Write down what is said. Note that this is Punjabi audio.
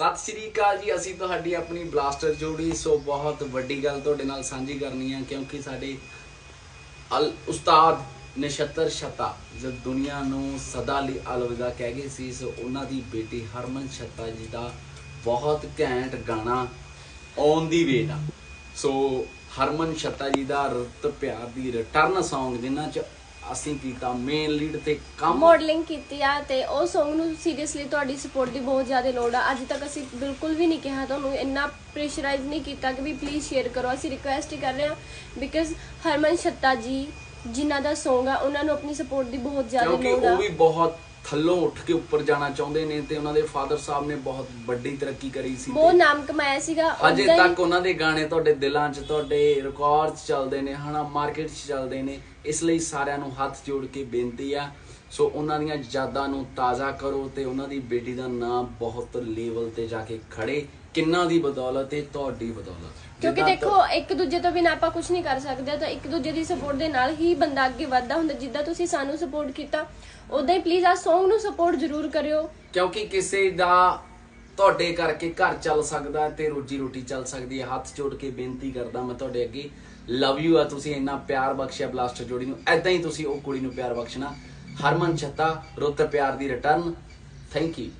ਸਤਿ ਸ਼੍ਰੀ ਅਕਾਲ ਜੀ, ਅਸੀਂ ਤੁਹਾਡੀ ਆਪਣੀ ਬਲਾਸਟਰ ਜੋੜੀ। ਸੋ ਬਹੁਤ ਵੱਡੀ ਗੱਲ ਤੁਹਾਡੇ ਨਾਲ ਸਾਂਝੀ ਕਰਨੀ ਹੈ ਕਿਉਂਕਿ ਸਾਡੇ ਅਲ ਉਸਤਾਦ ਨਛੱਤਰ ਛੱਤਾ ਜਦ ਦੁਨੀਆ ਨੂੰ ਸਦਾ ਲਈ ਅਲਵਿਦਾ ਕਹਿ ਗਏ ਸੀ, ਸੋ ਉਹਨਾਂ ਦੀ ਬੇਟੀ ਹਰਮਨ ਛੱਤਾ ਜੀ ਦਾ ਬਹੁਤ ਘੈਂਟ ਗਾਣਾ ਔਨ ਦੀ ਵੇਟ ਆ। ਸੋ ਹਰਮਨ ਛੱਤਾ ਜੀ ਦਾ ਰਤ ਪਿਆਰ ਦੀ ਰਿਟਰਨ Song, ਜਿਨ੍ਹਾਂ ਚ ਅਸੀਂ ਕੀਤਾ ਮੇਨ ਲੀਡ ਤੇ ਕੰਮ ਮਾਡਲਿੰਗ ਕੀਤੀ ਆ ਤੇ ਉਹ Song ਨੂੰ ਸੀਰੀਅਸਲੀ ਤੁਹਾਡੀ ਸਪੋਰਟ ਦੀ ਬਹੁਤ ਜ਼ਿਆਦਾ ਲੋੜ ਆ। ਅੱਜ ਤੱਕ ਅਸੀਂ ਬਿਲਕੁਲ ਵੀ ਨਹੀਂ ਕਿਹਾ ਤੁਹਾਨੂੰ, ਇੰਨਾ ਪ੍ਰੈਸ਼ਰਾਈਜ਼ ਨਹੀਂ ਕੀਤਾ ਕਿ ਵੀ ਪਲੀਜ਼ ਸ਼ੇਅਰ ਕਰੋ। ਅਸੀਂ ਰਿਕੁਐਸਟ ਹੀ ਕਰ ਰਹੇ ਹਾਂ ਬਿਕਾਜ਼ ਹਰਮਨ ਛੱਤਾ ਜੀ ਜਿਨ੍ਹਾਂ ਦਾ Song ਆ ਉਹਨਾਂ ਨੂੰ ਆਪਣੀ ਸਪੋਰਟ ਦੀ ਬਹੁਤ ਜ਼ਿਆਦਾ ਕਿਉਂਕਿ ਲੋੜ ਆ। ਉਹ ਵੀ ਬਹੁਤ ਥੱਲੋਂ ਉੱਠ ਕੇ ਉੱਪਰ ਜਾਣਾ ਚਾਹੁੰਦੇ ਨੇ ਤੇ ਉਹਨਾਂ ਦੇ ਫਾਦਰ ਸਾਹਿਬ ਨੇ ਬਹੁਤ ਵੱਡੀ ਤਰੱਕੀ ਕਰੀ ਸੀ ਬਹੁਤ ਨਾਮ ਕਮਾਇਆ ਸੀਗਾ। ਅਜੇ ਉੱਦਾਂ ਹੀ- ਤੱਕ ਉਹਨਾਂ ਦੇ ਗਾਣੇ ਤੁਹਾਡੇ ਦਿਲਾਂ 'ਚ ਤੁਹਾਡੇ ਰਿਕਾਰਡ 'ਚ ਚੱਲਦੇ ਨੇ ਹਨਾ ਮਾਰਕੀਟ 'ਚ ਚੱਲਦੇ ਨੇ। ਇਸ ਲਈ ਸਾਰਿਆਂ ਨੂੰ ਹੱਥ ਜੋੜ ਕੇ ਬੇਨਤੀ ਆ। ਸੋ ਉਹਨਾਂ ਦੀਆਂ ਯਾਦਾਂ ਨੂੰ ਤਾਜ਼ਾ ਕਰੋ ਤੇ ਉਹਨਾਂ ਦੀ ਬੇਟੀ ਦਾ ਨਾਮ ਬਹੁਤ ਲੈਵਲ ਤੇ ਜਾ ਕੇ ਖੜੇ। ਕਿੰਨਾ ਦੀ ਬਦੌਲਤ ਹੈ ਤੁਹਾਡੀ ਬਦੌਲਤ। ਕਿਉਂਕਿ ਦੇਖੋ ਇੱਕ ਦੂਜੇ ਤੋਂ ਬਿਨਾਂ ਆਪਾਂ ਕੁਝ ਨਹੀਂ ਕਰ ਸਕਦੇ। ਤਾਂ ਇੱਕ ਦੂਜੇ ਦੀ ਸਪੋਰਟ ਦੇ ਨਾਲ ਹੀ ਬੰਦਾ ਅੱਗੇ ਵੱਧਦਾ ਹੁੰਦਾ। ਜਿੱਦਾਂ ਤੁਸੀਂ ਸਾਨੂੰ ਸਪੋਰਟ ਕੀਤਾ ਉਦਾਂ ਹੀ ਪਲੀਜ਼ ਆ Song ਨੂੰ ਸਪੋਰਟ ਜ਼ਰੂਰ ਕਰਿਓ। ਕਿਉਂਕਿ ਕਿਸੇ ਦਾ ਤੁਹਾਡੇ ਕਰਕੇ ਘਰ ਚੱਲ ਸਕਦਾ ਤੇ ਰੋਜੀ ਰੋਟੀ ਚੱਲ ਸਕਦੀ ਹੈ। ਹੱਥ ਜੋੜ ਕੇ ਬੇਨਤੀ ਕਰਦਾ ਮੈਂ ਤੁਹਾਡੇ ਅੱਗੇ। ਲਵ ਯੂ ਆ ਤੁਸੀਂ ਇੰਨਾ ਪਿਆਰ ਬਖਸ਼ਿਆ ਬਲਾਸਟਰ ਜੋੜੀ ਨੂੰ। ਐਦਾਂ ਹੀ ਤੁਸੀਂ ਉਹ ਕੁੜੀ ਨੂੰ ਪਿਆਰ ਬਖਸ਼ਣਾ। ਹਰਮਨ ਛੱਤਾ ਰੁੱਤ ਪਿਆਰ ਦੀ ਰਿਟਰਨ ਥੈਂਕ ਯੂ